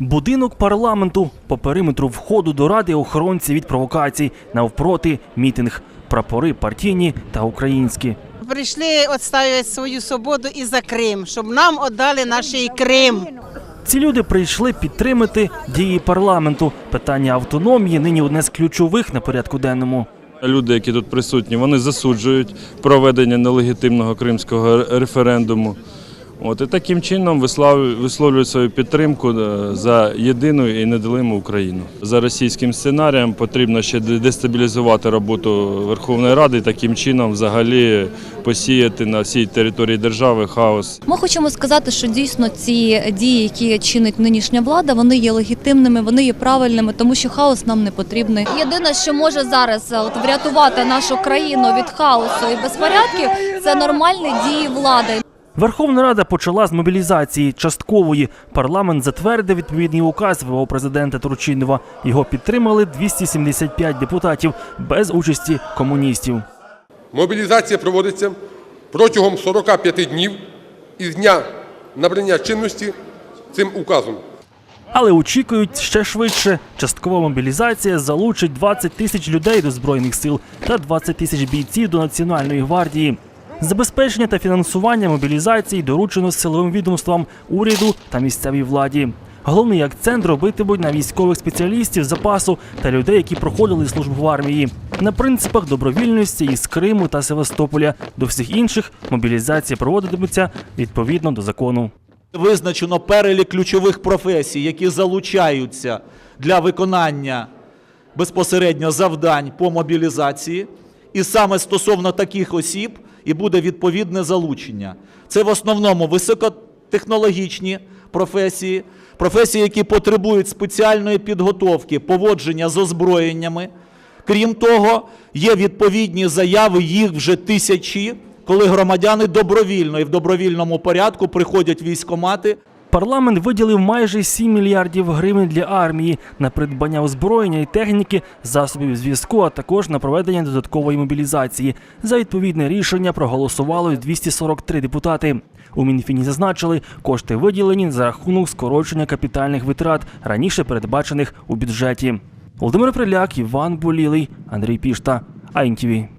Будинок парламенту по периметру входу до ради охоронці від провокацій, навпроти мітинг, прапори партійні та українські. Прийшли відстоювати свою свободу і за Крим, щоб нам віддали наш Крим. Ці люди прийшли підтримати дії парламенту. Питання автономії нині одне з ключових на порядку денному. Люди, які тут присутні, вони засуджують проведення нелегітимного кримського референдуму. От, і таким чином висловлюють свою підтримку е, за єдину і неделиму Україну. За російським сценарієм потрібно ще де- дестабілізувати роботу Верховної Ради таким чином взагалі посіяти на всій території держави хаос. Ми хочемо сказати, що дійсно ці дії, які чинить нинішня влада, вони є легітимними, вони є правильними, тому що хаос нам не потрібний. Єдине, що може зараз е, от врятувати нашу країну від хаосу і безпорядків, це нормальні дії влади. Верховна Рада почала з мобілізації часткової. Парламент затвердив відповідний указ ВО президента Турчинова. Його підтримали 275 депутатів без участі комуністів. Мобілізація проводиться протягом 45 днів із дня набрання чинності цим указом. Але очікують ще швидше. Часткова мобілізація залучить 20 тисяч людей до збройних сил та 20 тисяч бійців до національної гвардії. Забезпечення та фінансування мобілізації доручено силовим відомствам уряду та місцевій владі. Головний акцент робитимуть на військових спеціалістів запасу та людей, які проходили службу в армії. На принципах добровільності із Криму та Севастополя. До всіх інших мобілізація проводитиметься відповідно до закону. Визначено перелік ключових професій, які залучаються для виконання безпосередньо завдань по мобілізації. І саме стосовно таких осіб і буде відповідне залучення. Це в основному високотехнологічні професії, професії, які потребують спеціальної підготовки, поводження з озброєннями. Крім того, є відповідні заяви, їх вже тисячі, коли громадяни добровільно і в добровільному порядку приходять в військкомати Парламент виділив майже 7 мільярдів гривень для армії на придбання озброєння і техніки, засобів зв'язку, а також на проведення додаткової мобілізації. За відповідне рішення проголосувало й 243 депутати. У Мінфіні зазначили, кошти виділені за рахунок скорочення капітальних витрат, раніше передбачених у бюджеті. Володимир Приляк, Іван Болілий, Андрій Пішта, АІНТІВІ.